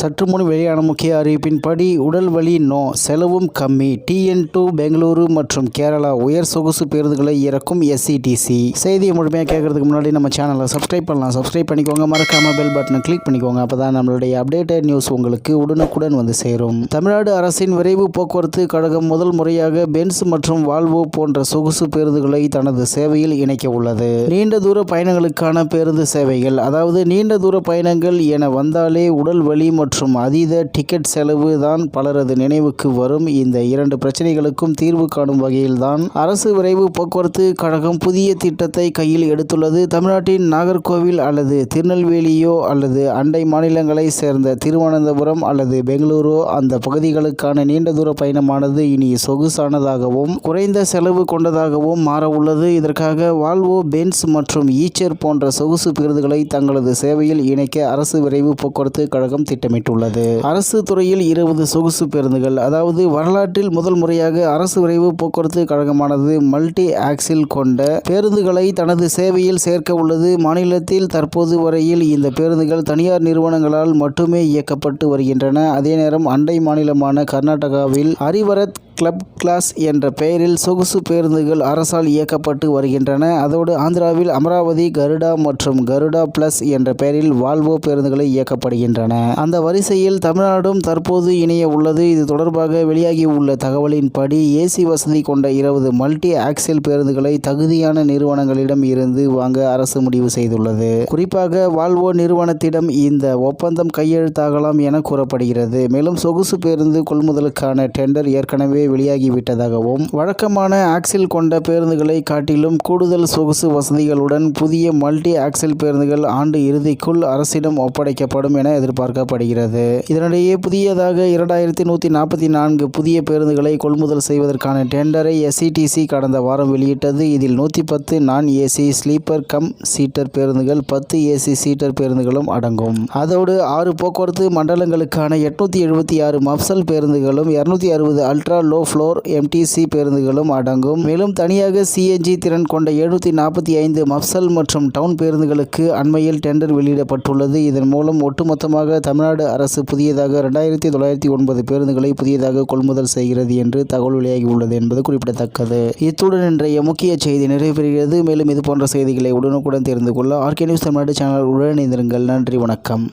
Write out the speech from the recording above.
சற்று முன் வெளியான முக்கிய அறிவிப்பின்படி உடல் வலி நோ செலவும் கம்மி. டிஎன் டூ பெங்களூரு மற்றும் கேரளா உயர் சொகுசு பேருந்துகளை இறக்கும் எஸ்சிடிசி செய்தியை முழுமையாக கேட்கறதுக்கு முன்னாடி நம்ம சேனலை சப்ஸ்கிரைப் பண்ணலாம். சப்ஸ்கிரைப் பண்ணிக்கோங்க. மறக்காம பெல் பட்டனை கிளிக் பண்ணிக்கோங்க. அப்பதான் நம்மளுடைய அப்டேட்டட் நியூஸ் உங்களுக்கு உடனுக்குடன் வந்து சேரும். தமிழ்நாடு அரசின் விரைவு போக்குவரத்து கழகம் முதல் முறையாக பென்ஸ் மற்றும் வால்வோ போன்ற சொகுசு பேருந்துகளை தனது சேவையில் இணைக்க உள்ளது. நீண்ட தூர பயணங்களுக்கான பேருந்து சேவைகள் அதாவது நீண்ட தூர பயணங்கள் என வந்தாலே உடல் வலி மற்றும் மற்றும் அதீத டிக்கெட் செலவு தான் பலரது நினைவுக்கு வரும். இந்த இரண்டு பிரச்சனைகளுக்கும் தீர்வு காணும் வகையில்தான் அரசு விரைவு போக்குவரத்து கழகம் புதிய திட்டத்தை கையில் எடுத்துள்ளது. தமிழ்நாட்டின் நாகர்கோவில் அல்லது திருநெல்வேலியோ அல்லது அண்டை மாநிலங்களை சேர்ந்த திருவனந்தபுரம் அல்லது பெங்களூரோ அந்த பகுதிகளுக்கான நீண்ட தூர பயணமானது இனி சொகுசானதாகவும் குறைந்த செலவு கொண்டதாகவும் மாற உள்ளது இதற்காக வால்வோ பென்ஸ் மற்றும் ஈச்சர் போன்ற சொகுசு பேருந்துகளை தங்களது சேவையில் இணைக்க அரசு விரைவு போக்குவரத்து கழகம் திட்டமிட்டுள்ளது அரசு துறையில் இருபது சொகுசு பேருந்துகள் அதாவது வரலாற்றில் முதல் முறையாக அரசு விரைவு போக்குவரத்து கழகமானது மல்டி ஆக்சில் கொண்ட பேருந்துகளை தனது சேவையில் சேர்க்க உள்ளது. மாநிலத்தில் தற்போது வரையில் இந்த பேருந்துகள் தனியார் நிறுவனங்களால் மட்டுமே இயக்கப்பட்டு வருகின்றன. அதே நேரம் அண்டை மாநிலமான கர்நாடகாவில் ஹரிவரத் கிளப் கிளாஸ் என்ற பெயரில் சொகுசு பேருந்துகள் அரசால் இயக்கப்பட்டு வருகின்றன. அதோடு ஆந்திராவில் அமராவதி கருடா மற்றும் கருடா பிளஸ் என்ற பெயரில் வால்வோ பேருந்துகளை இயக்கப்படுகின்றன. அந்த வரிசையில் தமிழ்நாடும் தற்போது இணைய உள்ளது. இது தொடர்பாக வெளியாகி உள்ள தகவலின்படி ஏசி வசதி கொண்ட இருபது மல்டி ஆக்சல் பேருந்துகளை தகுதியான நிறுவனங்களிடம் இருந்து வாங்க அரசு முடிவு செய்துள்ளது. குறிப்பாக வால்வோ நிறுவனத்திடம் இந்த ஒப்பந்தம் கையெழுத்தாகலாம் என கூறப்படுகிறது. மேலும் சொகுசு பேருந்து கொள்முதலுக்கான டெண்டர் ஏற்கனவே வெளியாகிவிட்டதாகவும் வழக்கமான ஆக்சில் கொண்ட பேருந்துகளை காட்டிலும் கூடுதல் சொகுசு வசதிகளுடன் புதிய மல்டி ஆக்சில் பேருந்துகள் ஆண்டு இறுதிக்குள் அரசிடம் ஒப்படைக்கப்படும் என எதிர்பார்க்கப்படுகிறது. இதனிடையே புதியதாக இரண்டாயிரத்தி நூற்றி நாற்பத்தி நான்கு புதிய பேருந்துகளை கொள்முதல் செய்வதற்கான டெண்டரை எஸ்இடிசி கடந்த வாரம் வெளியிட்டது. இதில் நூற்றி பத்து நான் ஏசி ஸ்லீப்பர் கம் சீட்டர் பேருந்துகள் பத்து ஏசி சீட்டர் பேருந்துகளும் அடங்கும். அதோடு ஆறு போக்குவரத்து மண்டலங்களுக்கான எட்நூற்றி எழுபத்தி ஆறு மப்சல் பேருந்துகளும் இரநூத்தி அறுபது அல்ட்ரா லோ ஃப்ளோர் எம்டிசி பேருந்துகளும் அடங்கும். மேலும் தனியாக சிஎன்ஜி திறன் கொண்ட எழுநூற்றி நாற்பத்தி ஐந்து மப்சல் மற்றும் டவுன் பேருந்துகளுக்கு அண்மையில் டெண்டர் வெளியிடப்பட்டுள்ளது. இதன் மூலம் ஒட்டுமொத்தமாக தமிழ்நாடு அரசு புதியதாக ரெண்டாயிரத்தி தொள்ளாயிரத்தி ஒன்பது பேருந்துகளை புதியதாக கொள்முதல் செய்கிறது என்று தகவல் வெளியாகி உள்ளது என்பது குறிப்பிடத்தக்கது. இத்துடன் இன்றைய முக்கிய செய்தி நிறைவு பெறுகிறது மேலும் இது போன்ற செய்திகளை உடனுக்குடன் தெரிந்து கொள்ள ஆர்கே நியூஸ் தமிழ்நாடு சேனல் உடன் நன்றி வணக்கம்.